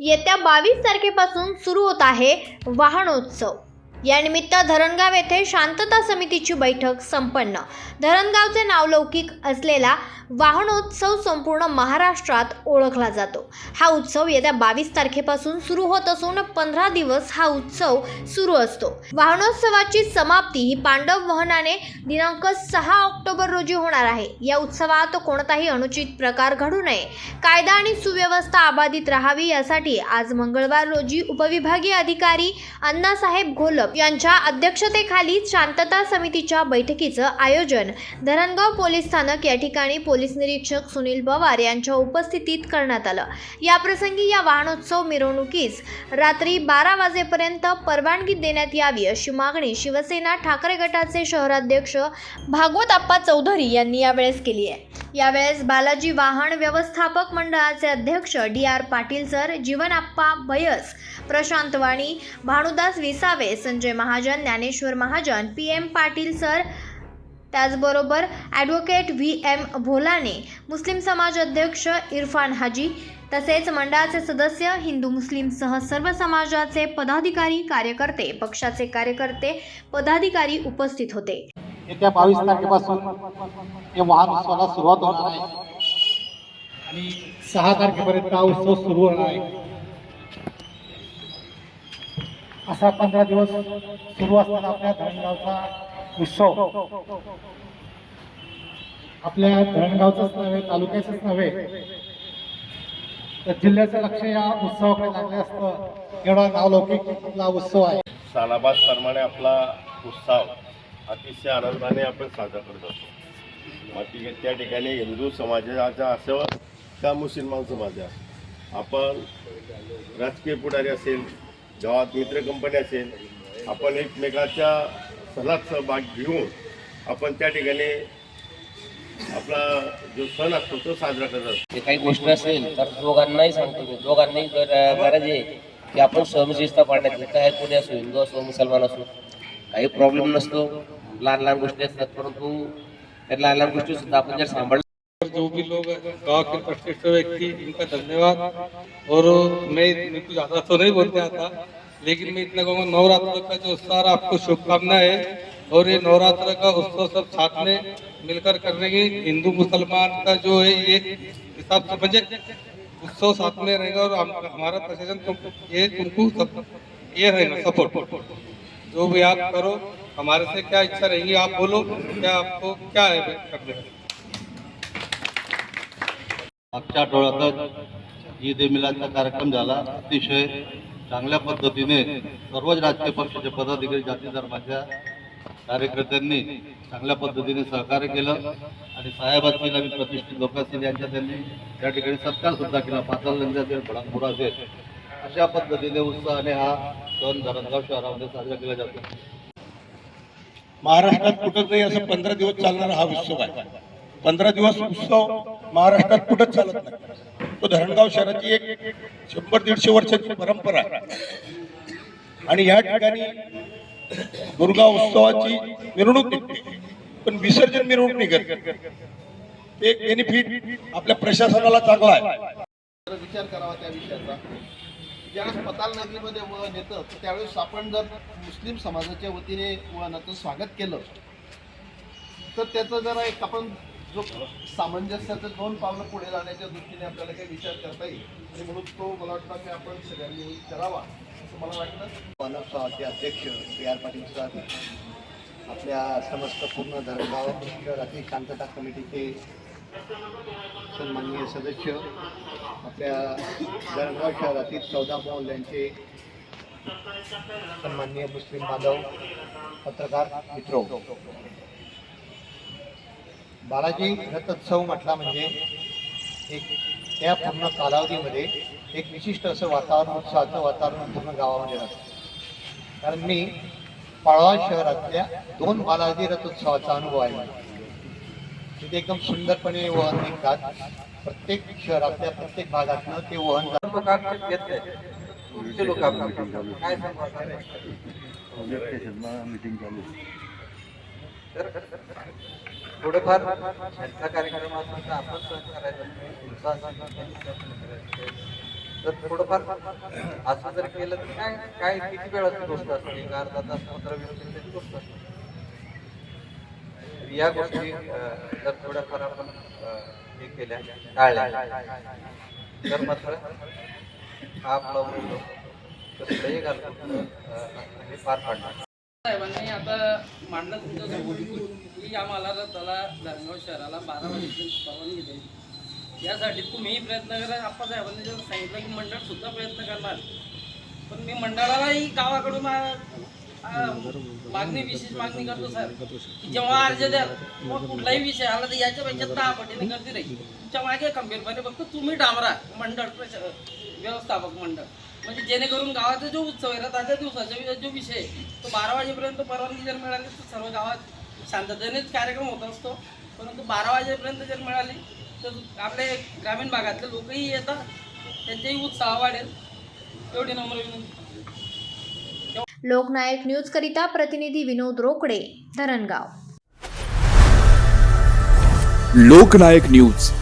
येत्या बावीस तारखेपासून सुरू होत आहे वाहनोत्सव. यानिमित्त धरणगाव येथे शांतता समितीची बैठक संपन्न. धरणगावचे नावलौकिक असलेला वाहनोत्सव संपूर्ण महाराष्ट्रात ओळखला जातो. हा उत्सव येत्या बावीस तारखेपासून सुरू होत असून पंधरा दिवस हा उत्सव सुरू असतो. वाहनोत्सवाची समाप्ती ही पांडव वहनाने दिनांक सहा ऑक्टोबर रोजी होणार आहे. या उत्सवात कोणताही अनुचित प्रकार घडू नये. कायदा आणि सुव्यवस्था अबाधित राहावी यासाठी आज मंगळवार रोजी उपविभागीय अधिकारी अण्णासाहेब घोलप यांच्या अध्यक्षतेखाली शांतता समितीच्या बैठकीचं आयोजन. धरणगाव पोलीस स्थानक या ठिकाणी पोलीस निरीक्षक सुनील पवार यांच्या उपस्थितीत करण्यात आलं. याप्रसंगी या वाहनोत्सव मिरवणुकीस रात्री बारा वाजेपर्यंत परवानगी देण्यात यावी अशी मागणी शिवसेना ठाकरे गटाचे शहराध्यक्ष भागवत आप्पा चौधरी यांनी यावेळेस केली आहे. यावेळेस बालाजी वाहन व्यवस्थापक मंडळाचे अध्यक्ष D R Patil sir Jeevanappa Bhayas Prashant Wani Bhanudas Visave Sanjay Mahajan Dnyaneshwar Mahajan P M Patil sir त्याचबरोबर ॲडव्होकेट व्ही एम भोलाने मुस्लिम समाज अध्यक्ष इरफान हाजी तसेच मंडळाचे सदस्य हिंदू मुस्लिम सह सर्व समाजाचे पदाधिकारी कार्यकर्ते पक्षाचे कार्यकर्ते पदाधिकारी उपस्थित होते. येत्या बावीस तारखेपासून हे वाहन उत्सवाला सुरुवात होणार आहे. आणि सहा तारखेपर्यंत हा उत्सव सुरू होणार आहे. असा पंधरा दिवस सुरू असताना आपल्या धरणगावचा उत्सव. आपल्या धरणगावचंच नव्हे तालुक्याचंच नव्हे तर जिल्ह्याचं लक्ष या उत्सवाकडे लागले असतं. एवढा नावलौकिक आपला उत्सव आहे. सालाबाद प्रमाणे आपला उत्सव. अतिशय आनंदाने आपण साजरा करत असतो. बाकी त्या ठिकाणी हिंदू समाजाचा असो का मुसलमान समाजा आपण राजकीय पुढारी असेल गावात मित्र कंपनी असेल आपण एकमेकाच्या सणात सहभाग घेऊन आपण त्या ठिकाणी आपला जो सण असतो तो साजरा करत असतो. जे काही गोष्ट असेल तर दोघांनाही सांगतो मी. दोघांनाही गरज आहे की आपण सहमशिस्ता पाडण्यात काय कोणी असो हिंदू असो मुसलमान असो काही प्रॉब्लेम नसतो. लहान लहान गोष्टी असतात परंतु त्या लहान लहान गोष्टी सुद्धा आपण जर सांभाळ जो भी लोग गाँव के प्रतिष्ठित व्यक्ति इनका धन्यवाद. और मैं कुछ ज़्यादा तो नहीं बोलते आता लेकिन मैं इतना कहूँगा नवरात्र का जो उत्साह है, आपको शुभकामनाएँ और ये नवरात्र का उत्सव सब साथ में मिलकर करने की हिंदू मुसलमान का जो है ये हिसाब से मुझे उत्सव साथ में रहेगा और हम, हमारा प्रशासन तुम ये तुमको सब ये रहेगा सपोर्ट जो भी आप करो हमारे से क्या इच्छा रहेगी? आप बोलो क्या आपको क्या है करने मागच्या आठवड्यातच ईद ए मिलादचा कार्यक्रम झाला. अतिशय चांगल्या पद्धतीने सर्वच राजकीय पक्षाचे पदाधिकारी जाती धर्माच्या कार्यकर्त्यांनी चांगल्या पद्धतीने सहकार्य केलं. आणि साहेब असतील प्रतिष्ठित लोक असतील यांच्या त्यांनी त्या ठिकाणी सत्कार सुद्धा केला. पाताल असेल भडांपुरा असेल अशा पद्धतीने उत्साहाने हा सण धरणगाव शहरामध्ये साजरा केला जातो. महाराष्ट्रात कुठंच नाही असं पंधरा दिवस चालणारा हा उत्सव आहे. पंधरा दिवस उत्सव महाराष्ट्रात कुठंच चालत नाही. तो धरणगाव शहराची एक शंभर दीडशे वर्षाची परंपरा आहे. आणि या ठिकाणी दुर्गा उत्सवाची मिरवणूक निघते. पण विसर्जन मिरवणूक निघत एक बेनिफिट आपल्या प्रशासनाला चांगला आहे. विचार करावा त्या विषयाचा. ज्यावेळेस पताल नगरीमध्ये वळण येतं तर त्यावेळेस आपण जर मुस्लिम समाजाच्या वतीने वळणाचं स्वागत केलं तर त्याचं जरा एक आपण जो सामंजस्याचं दोन पावलं पुढे जाण्याच्या दृष्टीने आपल्याला काही विचार करता येईल. आणि म्हणून तो मला वाटतं की आपण सगळ्यांनी करावा असं मला वाटतं. वनोत्सवाचे अध्यक्ष सी आर पाटील सर आपल्या समस्त पूर्ण धरणगाव शहरातील शांतता कमिटीचे सन्माननीय सदस्य आपल्या जळगाव शहरातील चौदा मोहल्ल्यांचे सन्माननीय मुस्लिम बांधव पत्रकार मित्र. बालाजी रथोत्सव म्हटला म्हणजे एक त्या पूर्ण कालावधीमध्ये एक विशिष्ट असं वातावरण उत्साहाचं वातावरण पूर्ण गावामध्ये राहतं. कारण मी पाळवा शहरातल्या दोन बालाजी रथोत्सवाचा अनुभव आहे. तिथे एकदम सुंदरपणे वहन निघतात. प्रत्येक शहरातल्या प्रत्येक भागातनं ते वहन चालू थोडंफार त्यांचा कार्यक्रम तर आपण करायचं तर थोडंफार असं जर केलं तर काय काय किती वेळाची गोष्ट असते एक अर्धा तास पंधरा वीस मिनिटाची गोष्ट असते या गोष्टी जर थोड्याफार आपण हे केल्या टाळल्या तर मात्र हा आपला उद्योग घालून हे पार पाडणार साहेबांनी आता मांडलं तुमच्यासमोर की आम्हाला त्याला धरणगाव शहराला बारा वाजेपर्यंत परवानगी द्यायची. यासाठी तुम्ही प्रयत्न करा. आप्पा साहेबांनी जर सांगितलं की मंडळ सुद्धा प्रयत्न करणार. पण मी मंडळालाही गावाकडून मागणी विशेष मागणी करतो साहेब की जेव्हा अर्ज द्याल किंवा कुठलाही विषय आला तर याच्यापेक्षा दहा पटीने गर्दी राहील तुमच्या मागे खंबीरपणे फक्त तुम्ही डांबरा मंडळ व्यवस्थापक मंडळ. म्हणजे जेणेकरून गावाचा जो उत्सव आहे रात्रीच्या दिवसाचा जो विषय आहे, तो बारा वाजेपर्यंत परवानगी जर मिळाली तर सर्व गावात शांततेनेच कार्यक्रम होत असतो. परंतु बारा वाजेपर्यंत जर मिळाली तर आपले ग्रामीण भागातले लोकही येतात त्यांचाही उत्साह वाढेल. एवढी नम्र विनंती. लोकनायक न्यूज करिता प्रतिनिधी विनोद रोकडे धरणगाव. लोकनायक न्यूज.